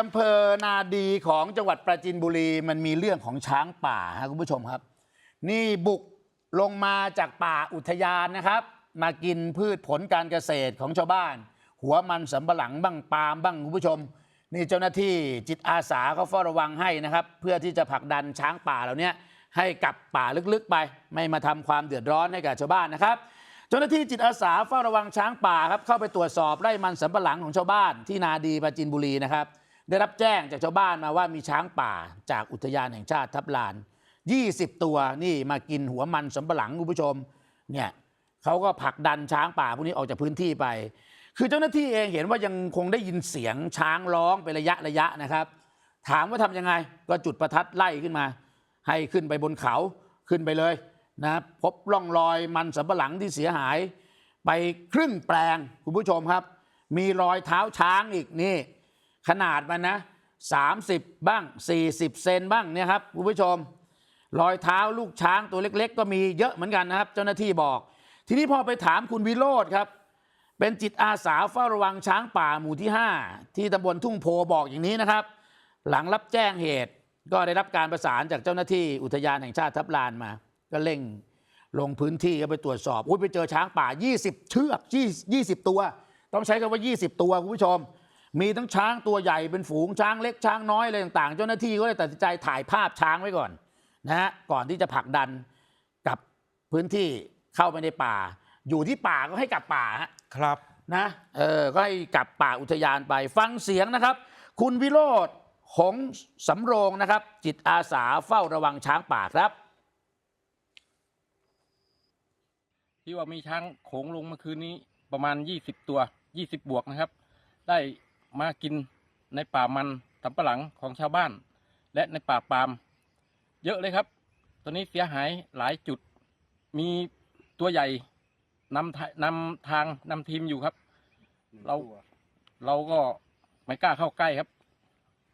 อำเภอนาดีของจังหวัดปราจีนบุรีมันมีเรื่องของช้างป่าฮะคุณผู้ชมครับ นี่บุกลงมาจากป่าอุทยานนะครับ มากินพืชผลการเกษตรของชาวบ้าน หัวมันสำปะหลังบ้างปาล์มบ้างคุณผู้ชม นี่เจ้าหน้าที่จิตอาสาเขาเฝ้าระวังให้นะครับ เพื่อที่จะผลักดันช้างป่าเหล่านี้ให้กลับป่าลึกๆไป ไม่มาทำความเดือดร้อนให้กับชาวบ้านนะครับเจ้าหน้าที่จิตอาสาเฝ้าระวังช้างป่าครับเข้าไปตรวจสอบไร่มันสำปะหลังของชาวบ้านที่นาดีปราจีนบุรีนะครับ ได้รับแจ้งจากชาวบ้านมาว่ามีช้างป่าจากอุทยานแห่งชาติทับลาน 20 ตัวนี่มากินหัวมันสำปะหลังคุณผู้ชมเนี่ยเขาก็ผลักดันช้างป่าพวกนี้ออกจากพื้นที่ไป คือเจ้าหน้าที่เองเห็นว่ายังคงได้ยินเสียงช้างร้องเป็นระยะระยะนะครับ ถามว่าทำยังไงก็จุดประทัดไล่ขึ้นมา ให้ขึ้นไปบนเขาขึ้นไปเลยนะพบร่องรอยมันสำปะหลังที่เสียหาย ไปครึ่งแปลงคุณผู้ชมครับ มีรอยเท้าช้างอีกนี่ ขนาดมันนะ 30 บ้าง 40 เซนบ้างเนี่ยครับคุณผู้ชม รอยเท้าลูกช้างตัวเล็ก ๆ ก็มีเยอะเหมือนกันนะครับ เจ้าหน้าที่บอก ทีนี้พอไปถามคุณวิโรธครับ เป็นจิตอาสาเฝ้าระวังช้างป่าหมู่ที่ 5 ที่ตำบลทุ่งโพบอกอย่างนี้นะครับ หลังรับแจ้งเหตุก็ได้รับการประสานจากเจ้าหน้าที่อุทยานแห่งชาติทับลานมา ก็เร่งลงพื้นที่ก็ไปตรวจสอบอุ้ยไปเจอช้างป่า 20 เชือก 20 ตัว ต้องใช้คำว่า 20 ตัวคุณผู้ชม มีทั้งช้างตัวใหญ่เป็นฝูงช้างเล็กช้างน้อยอะไรต่างๆ เจ้าหน้าที่ก็เลยตัดสินใจถ่ายภาพช้างไว้ก่อนนะฮะก่อนที่จะผลักดันกลับพื้นที่เข้าไปในป่า อยู่ที่ป่าก็ให้กลับป่าฮะครับนะเออก็ให้กลับป่าอุทยานไปฟังเสียงนะครับ คุณวิโรธหงส์สำโรงนะครับ จิตอาสาเฝ้าระวังช้างป่าครับ ที่ว่ามีช้างโขงลงเมื่อคืนนี้ประมาณ 20 ตัว 20 บวกนะครับ ได้ มากินในป่ามันสำปะหลังของชาวบ้าน และในป่าปาล์มเยอะเลยครับ ตอนนี้เสียหายหลายจุด มีตัวใหญ่นำทานำทางนำทีมอยู่ครับ เราเราก็ไม่กล้าเข้าใกล้ครับ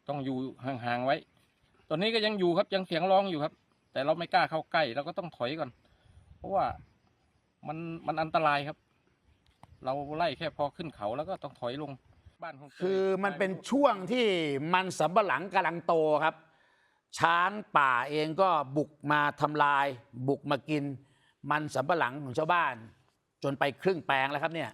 ต้องอยู่ห่างๆไว้ ตอนนี้ก็ยังอยู่ครับยังเสียงร้องอยู่ครับ แต่เราไม่กล้าเข้าใกล้เราก็ต้องถอยก่อน เพราะว่ามันมันอันตรายครับ เราไล่แค่พอขึ้นเขาแล้วก็ต้องถอยลง บ้านของคือมันเป็นช่วงที่มันสำปะหลังกำลังโตครับ ช้างป่าเองก็บุกมาทำลาย บุกมากิน มันสำปะหลังของชาวบ้าน จนไปครึ่งแปลงแล้วครับเนี่ย